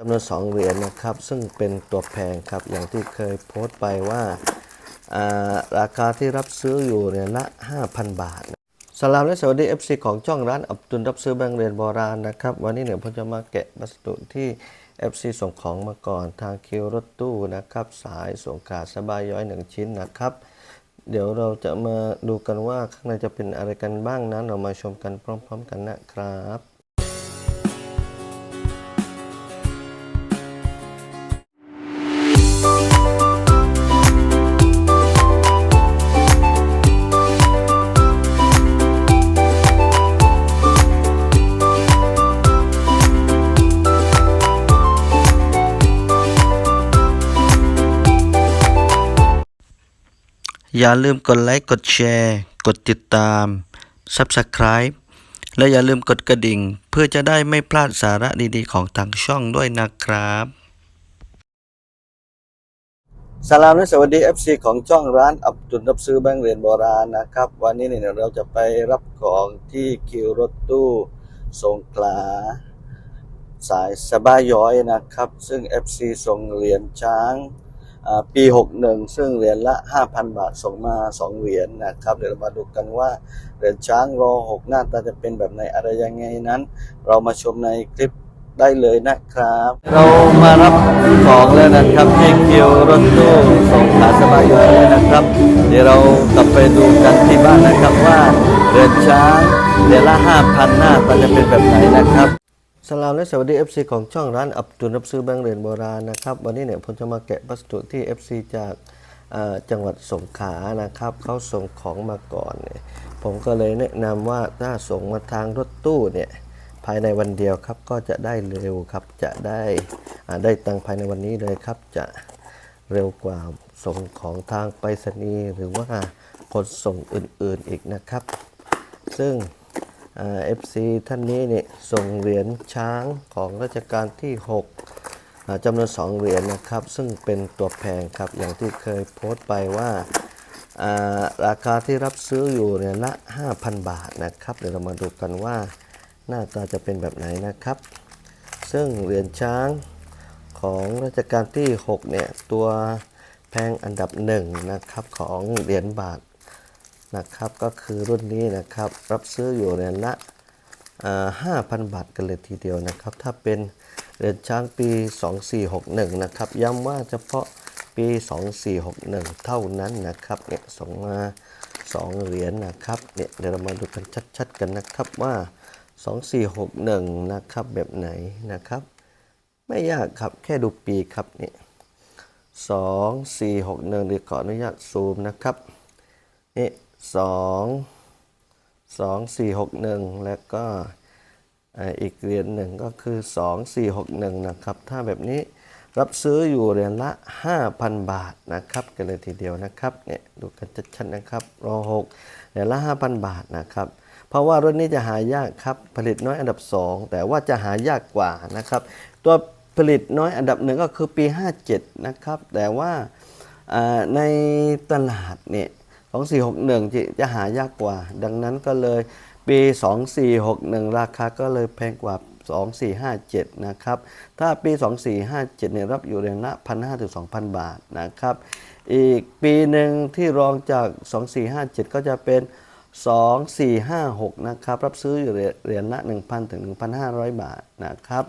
จำนวนสองเหรียญนะครับ ซึ่งเป็นตัวแพงครับ อย่างที่เคยโพสต์ไปว่าาราคาที่รับซื้ออยู่เนี่ยละ 5,000 บาทสลามและสวัสดี FC ของช่องร้านอับดุลรับซื้อแบงค์เหรียญโบราณนะครับ วันนี้เนี่ยผมจะมาแกะวัสดุที่ FC ส่งของมาก่อนทางคิวรถตู้นะครับ สายส่งขาสบายย้อยหนึ่งชิ้นนะครับ เดี๋ยวเราจะมาดูกันว่าข้างในจะเป็นอะไรกันบ้างนั้นเรามาชมกันพร้อม ๆ กันนะครับ อย่าลืมกดไลค์ กดแชร์ กดติดตาม Subscribe และอย่าลืมกดกระดิ่ง เพื่อจะได้ไม่พลาดสาระดีๆ ของทางช่องด้วยนะครับสลามและสวัสดี FC ของช่องร้านอับดุลรับซื้อแบงค์เหรียญโบราณนะครับ วันนี้เนี่ยเราจะไปรับของที่คิวรถตู้สงขลาสายสบายย้อยนะครับ ซึ่ง FC ส่งเหรียญช้าง ปี 61 ซึ่งเหรียญละ 5,000 บาทส่งมา 2 เหรียญนะครับ เดี๋ยวเรามาดูกันว่า เหรียญช้างรอ 6 หน้าตาจะเป็นแบบไหนอะไรยังไงนั้น เรามาชมในคลิปได้เลยนะครับ เรามารับของแล้วนะครับที่คิวรถตู้ส่งขาสบายย้อยแล้วนะครับ เดี๋ยวเรากลับไปดูกันที่บ้านนะครับว่าเหรียญช้างเหรียญละ5,000หน้าตาจะเป็นแบบไหนนะครับ สลามและสวัสดี FC ของช่องร้านอับดุลรับซื้อแบงค์เหรียญโบราณนะครับ วันนี้เนี่ยผมจะมาแกะวัสดุที่ FC จากจังหวัดสงขลานะครับเขาส่งของมาก่อนเนี่ยผมก็เลยแนะนำว่าถ้าส่งมาทางรถตู้เนี่ยภายในวันเดียวครับก็จะได้เร็วครับจะได้ได้ตังภายในวันนี้เลยครับจะเร็วกว่าส่งของทางไปรษณีย์หรือว่าขนส่งอื่นๆอีกนะครับ ซึ่ง เอฟซีท่านนี้เนี่ยส่งเหรียญช้างของรัชกาลที่ 6จำนวนสองเหรียญนะครับ ซึ่งเป็นตัวแพงครับ อย่างที่เคยโพสต์ไปว่าาราคาที่รับซื้ออยู่เนี่ยละ 5,000 บาทนะครับ เดี๋ยวเรามาดูกันว่าหน้าตาจะเป็นแบบไหนนะครับ ซึ่งเหรียญช้างของรัชกาลที่ 6 เนี่ย ตัวแพงอันดับหนึ่งนะครับของเหรียญบาท นะครับ ก็คือรุ่นนี้นะครับ รับซื้ออยู่เหรียญละห้าพันบาทกันเลยทีเดียวนะครับ ถ้าเป็นเหรียญช้างปี 2461 นะครับ ย้ำว่าเฉพาะปี 2461 เท่านั้นนะครับเนี่ยส่งมา2เหรียญนะครับเนี่ยเดี๋ยวเรามาดูกันชัดๆกันนะครับว่า 2461 นะครับแบบไหนนะครับ ไม่ยากครับแค่ดูปีครับเนี่ย2461เดี๋ยวขออนุญาตซูมนะครับนี่ สองสองสี่หกหนึ่งแล้วก็อีกเหรียญหนึ่งก็คือสองสี่หกหนึ่งนะครับ ถ้าแบบนี้รับซื้ออยู่เหรียญละห้าพันบาทนะครับ กันเลยทีเดียวนะครับเนี่ยดูกันชัดๆนะครับรอหกเหรียญละห้าพันบาทนะครับเพราะว่ารุ่นนี้จะหายากครับผลิตน้อยอันดับสองแต่ว่าจะหายากกว่านะครับ ตัวผลิตน้อยอันดับหนึ่งก็คือปี 57 นะครับ แต่ว่าในตลาดเนี่ย 2461จะจะหายากกว่า ดังนั้นก็เลยปี 2461 ราคาก็เลยแพงกว่า 2457 นะครับ ถ้าปี 2457 เนี่ยรับอยู่เดือนละ 1,500ถึง2,000 บาทนะครับ อีกปีหนึ่งที่รองจาก 2457 ก็จะเป็น 2456 นะครับ รับซื้ออยู่เหรียญละ 1,000ถึง1,500 บาทนะครับ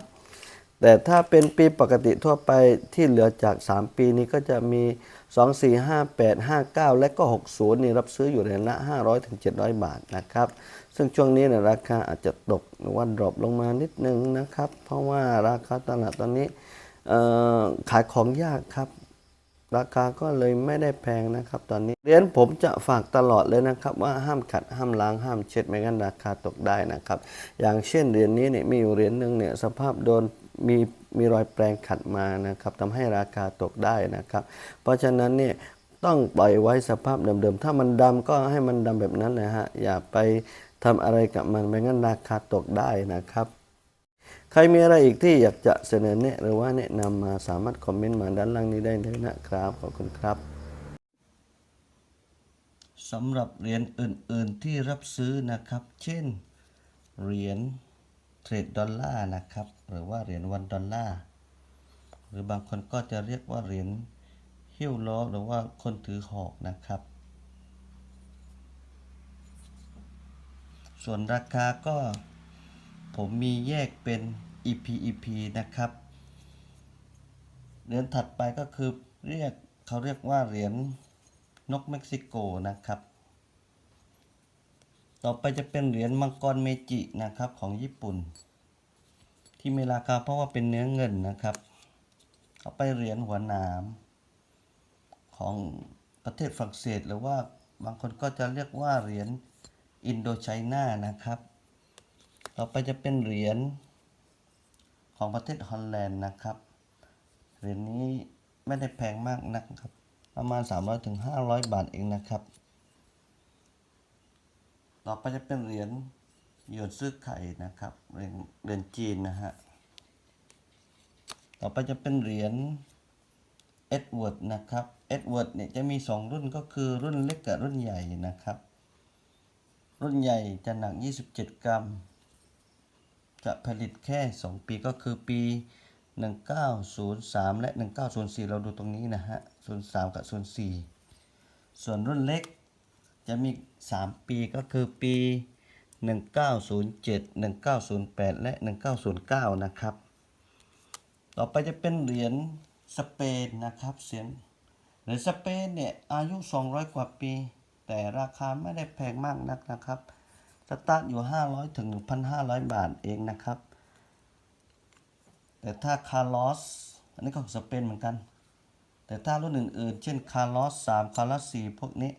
แต่ถ้าเป็นปีปกติทั่วไปที่เหลือจาก 3 ปีนี้ก็จะมี 2 4 5 8 5 9 และก็ 60 นี่รับซื้ออยู่เหรียญละ 500ถึง700 บาทนะครับ ซึ่งช่วงนี้เนี่ยราคาอาจจะตกหรือว่าดรอปลงมานิดนึงนะครับ เพราะว่าราคาตลาดตอนนี้ขายของยากครับ ราคาก็เลยไม่ได้แพงนะครับ ตอนนี้เหรียญผมจะฝากตลอดเลยนะครับ ว่าห้ามขัดห้ามล้างห้ามเช็ดไม่งั้นราคาตกได้นะครับ อย่างเช่นเหรียญนี้เนี่ยมีอยู่เหรียญหนึ่งเนี่ยสภาพโดน มีมีรอยแปลงขัดมานะครับทำให้ราคาตกได้นะครับ เพราะฉะนั้นเนี่ยต้องปล่อยไว้สภาพเดิมๆ ถ้ามันดำก็ให้มันดำแบบนั้นเลยฮะ อย่าไปทำอะไรกับมันไม่งั้นราคาตกได้นะครับ ใครมีอะไรอีกที่อยากจะเสนอแนะหรือว่าแนะนำมาสามารถคอมเมนต์มาด้านล่างนี้ได้เลยนะครับ ขอบคุณครับสำหรับเหรียญอื่น ๆ ที่รับซื้อนะครับ เช่นเหรียญเทรดดอลลาร์นะครับ หรือว่าเหรียญวันดอลลาร์หรือบางคนก็จะเรียกว่าเหรียญหิ้วล้อหรือว่าคนถือหอกนะครับ ส่วนราคาก็ผมมีแยกเป็น EP EP นะครับเหรียญถัดไปก็คือเรียกเขาเรียกว่าเหรียญนกเม็กซิโกนะครับ ต่อไปจะเป็นเหรียญมังกรเมจินะครับของญี่ปุ่น ที่มีราคาเพราะว่าเป็นเนื้อเงินนะครับต่อไปเหรียญหัวหนามของประเทศฝรั่งเศสหรือว่าบางคนก็จะเรียกว่าเหรียญอินโดไชน่านะครับ ต่อไปจะเป็นเหรียญของประเทศฮอลแลนด์นะครับ เหรียญนี้ไม่ได้แพงมากนักครับ ประมาณ 300ถึง500 บาทเองนะครับ ต่อไปจะเป็นเหรียญ หยวนซื้อไข่นะครับเหรียญเหรียญจีนนะฮะ ต่อไปจะเป็นเหรียญเอ็ดเวิร์ดนะครับเอ็ดเวิร์ดเนี่ยจะมี 2 รุ่นก็คือรุ่นเล็กกับรุ่นใหญ่นะครับ รุ่นใหญ่จะหนัก 27 กรัม จะผลิตแค่ 2 ปีก็คือปี 1903 และ 1904 เราดูตรงนี้นะฮะ 03 กับ 04 ส่วนรุ่นเล็กจะมี 3 ปีก็คือปี 1907 1908 และ 1909 นะครับ ต่อไปจะเป็นเหรียญสเปนนะครับเสียงเหรียญสเปนเนี่ยอายุ 200 กว่าปี แต่ราคาไม่ได้แพงมากนักนะครับสตาร์ทอยู่ 500 ถึง 1,500 บาทเองนะครับ แต่ถ้าคาร์ลอส อันนี้ก็สเปนเหมือนกัน แต่ถ้ารุ่นอื่นๆ เช่นคาร์ลอส3คาร์ลอส4พวกนี้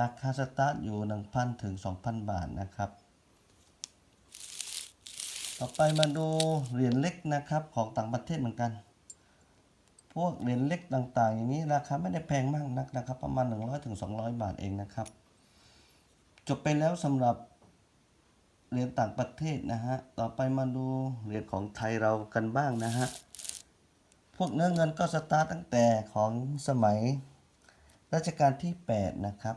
ราคาสตาร์ทอยู่ 1,000 ถึง 2,000 บาทนะครับ ต่อไปมาดูเหรียญเล็กนะครับของต่างประเทศเหมือนกัน พวกเหรียญเล็กต่างๆ อย่างนี้ราคาไม่ได้แพงมากนักนะครับ ประมาณ 100ถึง200 บาทเองนะครับ จบไปแล้วสำหรับเหรียญต่างประเทศนะฮะ ต่อไปมาดูเหรียญของไทยเรากันบ้างนะฮะ พวกเนื้อเงินก็สตาร์ตตั้งแต่ของสมัยรัชกาลที่ 8 นะครับ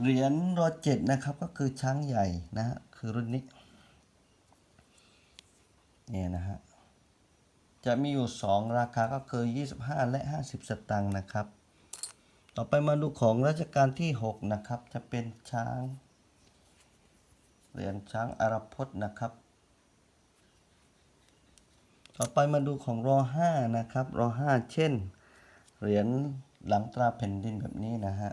เหรียญรอเจ็ดนะครับก็คือช้างใหญ่นะฮะคือรุ่นนี้เนี่ยนะฮะจะมีอยู่ 2 ราคาก็คือ 25 และ 50 สตางค์นะครับ ต่อไปมาดูของรัชกาลที่ 6 นะครับ จะเป็นช้างเหรียญช้างอารพจน์นะครับ ต่อไปมาดูของรอ5นะครับรอ5เช่น เหรียญหลังตราแผ่นดินแบบนี้นะฮะ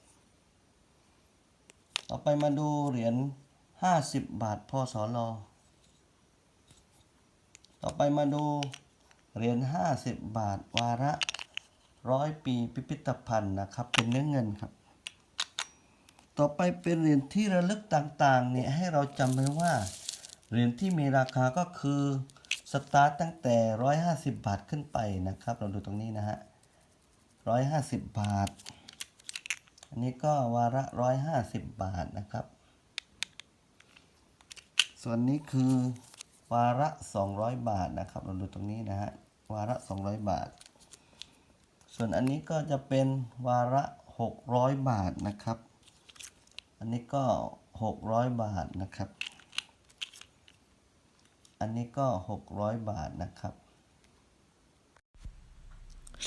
ต่อไปมาดูเหรียญ50บาทพศลต่อไปมาดูเหรียญ50บาทวาระร้อยปีพิพิธภัณฑ์นะครับ เป็นเนื้อเงินครับ ต่อไปเป็นเหรียญที่ระลึกต่างๆเนี่ยให้เราจำไว้ว่าเหรียญที่มีราคาก็คือสตาร์ตตั้งแต่ 150 บาทขึ้นไปนะครับ เราดูตรงนี้นะฮะ150 บาท อันนี้ก็วาระร้อยห้าสิบบาทนะครับ ส่วนนี้คือวาระสองร้อยบาทนะครับ เราดูตรงนี้นะฮะ วาระสองร้อยบาท ส่วนอันนี้ก็จะเป็นวาระหกร้อยบาทนะครับ อันนี้ก็หกร้อยบาทนะครับ อันนี้ก็หกร้อยบาทนะครับ